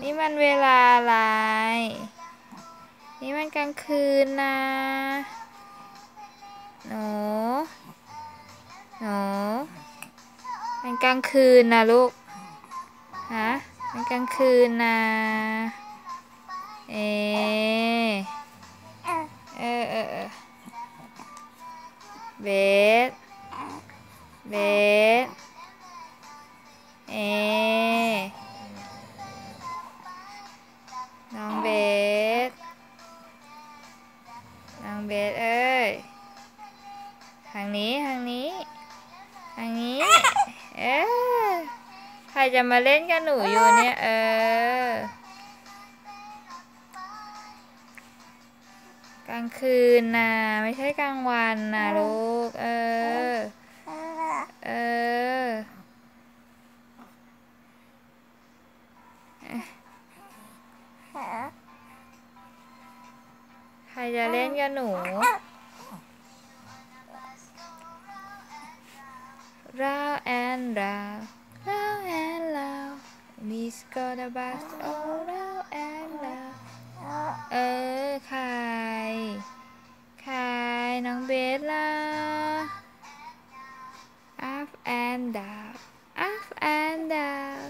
นี่มันเวลาอะไร นี่มันกลางคืนนะ หนู หนู มันกลางคืนนะลูก ฮะ มันกลางคืนนะ เอ เออเออเบส เบส เอ น้องเบส น้องเบสเอ้ย ทางนี้ทางนี้ ทางนี้ เออใครจะมาเล่นกับหนูอยู่เนี่ยเออ กลางคืนนะไม่ใช่กลางวันนะลูก เออ เออ ใครจะเล่นกับหนูเราแอนเราเราแอนเรามีสกอตบัสโอเราแอนเราเออใครใครน้องเบสล่ะ up and down up and down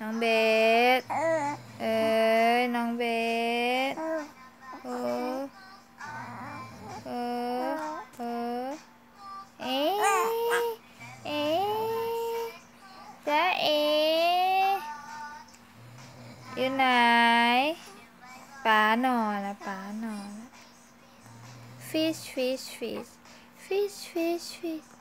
น้องเบส อยู่ไหนป๋านอนละป๋านอนละ fish fish fish fish fish fish